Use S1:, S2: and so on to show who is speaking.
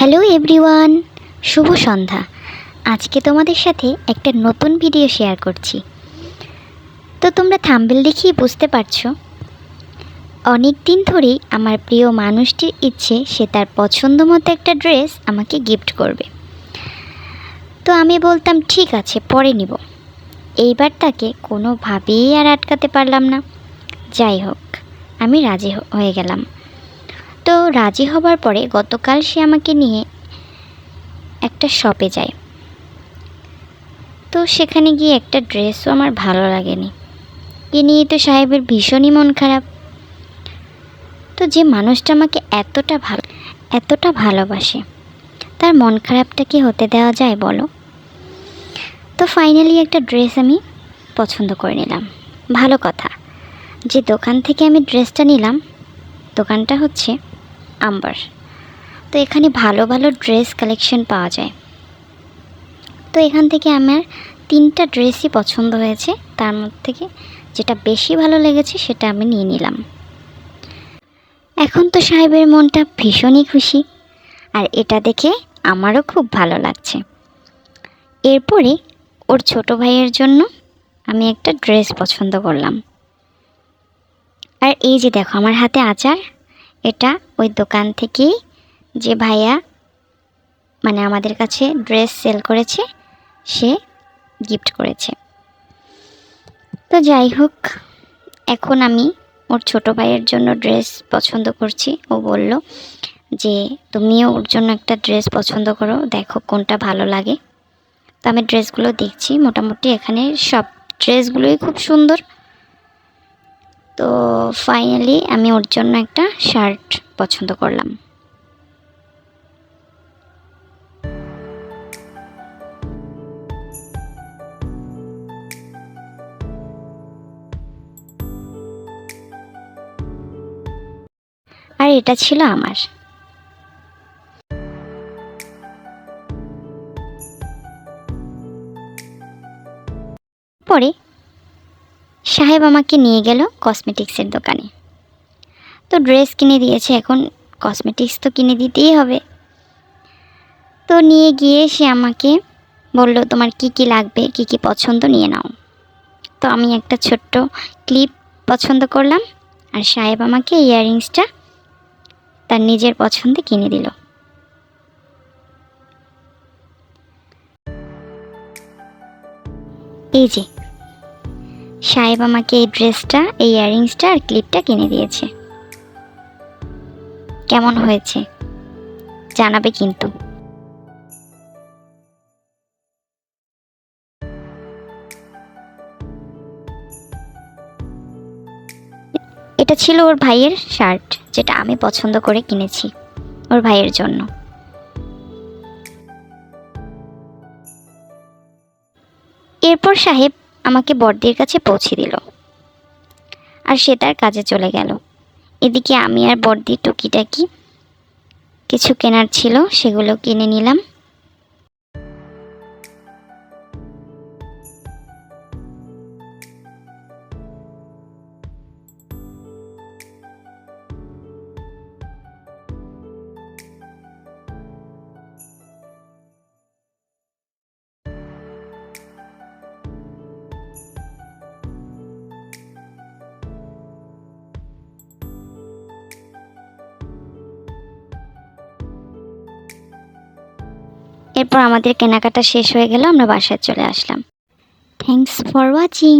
S1: Hello everyone, শুভ সন্ধ্যা। আজকে তোমাদের সাথে একটা নতুন ভিডিও শেয়ার করছি। তো তোমরা থাম্বেল দেখিয়ে বুঝতে পারছ অনেক দিন ধরেই আমার প্রিয় মানুষটির ইচ্ছে সে তার পছন্দ মতো একটা ড্রেস আমাকে গিফট করবে। তো আমি বলতাম, ঠিক আছে, পরে নিব। এইবার তাকে কোনোভাবেই আর আটকাতে পারলাম না। যাই হোক, আমি রাজি হয়ে গেলাম। তো রাজি হবার পরে গতকাল সে আমাকে নিয়ে একটা শপে যায়। তো সেখানে গিয়ে একটা ড্রেসও আমার ভালো লাগেনি। এ নিয়ে তো সাহেবের ভীষণই মন খারাপ। তো যে মানুষটা আমাকে এতটা ভালো এতটা ভালোবাসে, তার মন খারাপটা কি হতে দেওয়া যায় বলো? তো ফাইনালি একটা ড্রেস আমি পছন্দ করে নিলাম। ভালো কথা। যে দোকান থেকে আমি ড্রেসটা নিলাম, দোকানটা হচ্ছে আম্বার। তো এখানে ভালো ভালো ড্রেস কালেকশন পাওয়া যায়। তো এখান থেকে আমার তিনটা ড্রেসই পছন্দ হয়েছে। তার মধ্যে থেকে যেটা বেশি ভালো লেগেছে সেটা আমি নিয়ে নিলাম। এখন তো সাহেবের মনটা ভীষণই খুশি। আর এটা দেখে আমারও খুব ভালো লাগছে। এরপরে ওর ছোট ভাইয়ের জন্য আমি একটা ড্রেস পছন্দ করলাম। আর এই যে দেখো, আমার হাতে আচার। এটা ওই দোকান থেকেই যে ভাইয়া মানে আমাদের কাছে ড্রেস সেল করেছে, সে গিফট করেছে। তো যাই হোক, এখন আমি ওর ছোট ভাইয়ের জন্য ড্রেস পছন্দ করছি। ও বলল যে, তুমিও ওর জন্য একটা ড্রেস পছন্দ করো, দেখো কোনটা ভালো লাগে। তো আমি ড্রেসগুলো দেখছি। মোটামুটি এখানে সব ড্রেসগুলোই খুব সুন্দর। তো ফাইনালি আমি ওর জন্য একটা শার্ট পছন্দ করলাম। আর এটা ছিল আমার। পরে সাহেব আমাকে নিয়ে গেল কসমেটিক্সের দোকানে। তো ড্রেস কিনে দিয়েছে, এখন কসমেটিক্স তো কিনে দিতেই হবে। তো নিয়ে গিয়ে সে আমাকে বলল, তোমার কি কি লাগবে, কি কি পছন্দ নিয়ে নাও। তো আমি একটা ছোট্ট ক্লিপ পছন্দ করলাম আর সাহেব আমাকে ইয়াররিংসটা তার নিজের পছন্দে কিনে দিল। এই যে সাহেব আমাকে এই ড্রেসটা, এই ইয়াররিংসটা আর ক্লিপটা কিনে দিয়েছে। কেমন হয়েছে? জানাবে কিন্তু। এটা ছিল ওর ভাইয়ের শার্ট, যেটা আমি পছন্দ করে কিনেছি, ওর ভাইয়ের জন্য। এরপর সাহেব আমাকে বড়দের কাছে পৌঁছে দিল। আর সে তার কাজে চলে গেল। এদিকে আমি আর বড়দি টুকিটাকি কিছু কেনার ছিল, সেগুলো কিনে নিলাম। এরপর আমাদের কেনাকাটা শেষ হয়ে গেল আমরা বাসায় চলে আসলাম। Thanks for watching